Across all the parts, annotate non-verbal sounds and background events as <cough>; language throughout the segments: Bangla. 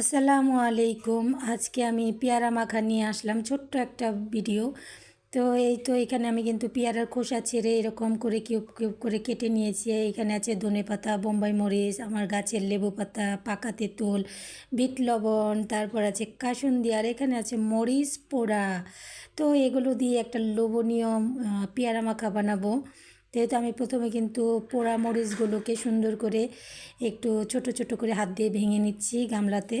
আসসালামু আলাইকুম। আজকে আমি পেয়ারা মাখা নিয়ে আসলাম, ছোট্ট একটা ভিডিও। তো এই তো এখানে আমি কিন্তু পেয়ারার খোসা ছেড়ে এরকম করে কিউব কিউব করে কেটে নিয়েছি। এখানে আছে ধনে পাতা, বোম্বাই মরিচ, আমার গাছের লেবু পাতা, পাকা তেঁতুল, বিট লবণ, তারপর আছে কাসুন্দি, আর এখানে আছে মরিচ পোড়া। তো এগুলো দিয়ে একটা লোভনীয় পেয়ারা মাখা বানাবো। যেহেতু আমি প্রথমে কিন্তু পোড়া মরিচগুলোকে সুন্দর করে একটু ছোট ছোট করে হাত দিয়ে ভেঙে নিচ্ছি গামলাতে।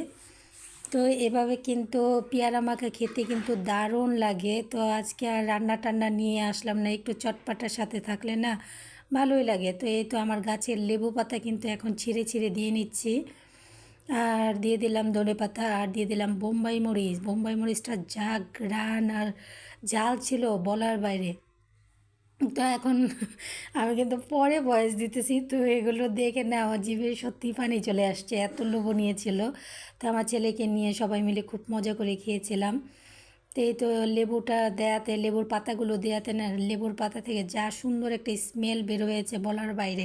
তো এভাবে কিন্তু পেয়ারা মাখা খেতে কিন্তু দারুণ লাগে। তো আজকে আর রান্না টান্না নিয়ে আসলাম না, একটু চটপাটার সাথে থাকলে না ভালোই লাগে। তো এই তো আমার গাছের লেবু পাতা কিন্তু এখন ছিঁড়ে ছিঁড়ে দিয়ে নিচ্ছি। আর দিয়ে দিলাম ধনে পাতা, আর দিয়ে দিলাম বোম্বাই মরিচ। বোম্বাই মরিচটা যা গ্রান আর জাল ছিল বলার বাইরে। তো এখন আমি কিন্তু পরে ভয়েস দিতেছি, তো এগুলো দেখে না আমার জিভে সত্যি পানি চলে আসছে, এত লোভনীয় ছিল। তো আমার ছেলেকে নিয়ে সবাই মিলে খুব মজা করে খেয়েছিলাম। তো এই তো লেবুটা দেয়াতে, লেবুর পাতাগুলো দেয়াতে না, লেবুর পাতা থেকে যা সুন্দর একটা স্মেল বের হয়েছে বলার বাইরে।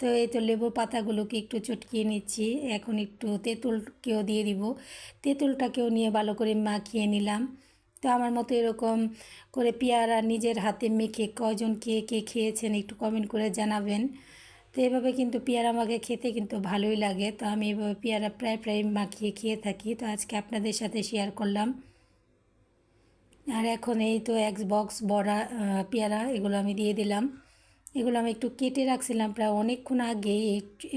তো এই তো লেবুর পাতাগুলোকে একটু চটকিয়ে নিচ্ছি, এখন একটু তেঁতুলকেও দিয়ে দিব। তেঁতুলটাকেও নিয়ে ভালো করে মাখিয়ে নিলাম। তো আমার মতো এরকম করে পেয়ারা নিজের হাতে মেখে কয়জন কে কে খেয়েছেন একটু কমেন্ট করে জানাবেন। তো এভাবে কিন্তু পেয়ারা মাখে খেতে কিন্তু ভালোই লাগে। তো আমি এভাবে পেয়ারা প্রায় প্রায় মাখিয়ে খেয়ে থাকি। তো আজকে আপনাদের সাথে শেয়ার করলাম। আর এখন এই তো এক্স বক্স বড়া পেয়ারা এগুলো আমি দিয়ে দিলাম। এগুলো আমি একটু কেটে রাখছিলাম প্রায় অনেকক্ষণ আগে।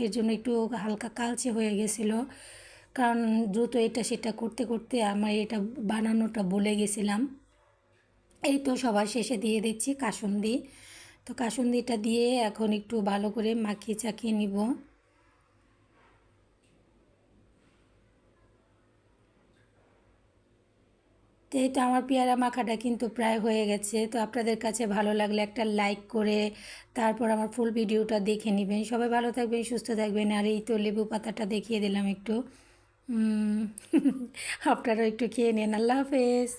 এর জন্য একটু হালকা কালচে হয়ে গেছিল। কারণ দ্রুত এটা সেটা করতে করতে আমার এটা বানানোটা ভুলে গেছিলাম। এই তো সবার শেষে দিয়ে দিচ্ছি কাসুন্দি। তো কাসুন্দিটা দিয়ে এখন একটু ভালো করে মাখিয়ে চাকিয়ে নিব। তো এই তো আমার পেয়ারা মাখাটা কিন্তু প্রায় হয়ে গেছে। তো আপনাদের কাছে ভালো লাগলে একটা লাইক করে, তারপর আমার ফুল ভিডিওটা দেখে নেবেন। সবাই ভালো থাকবেন, সুস্থ থাকবেন। আর এই তো লেবু পাতাটা দেখিয়ে দিলাম একটু। <laughs> আপনারাও একটু খেয়ে নেন। আল্লাহ হাফেজ।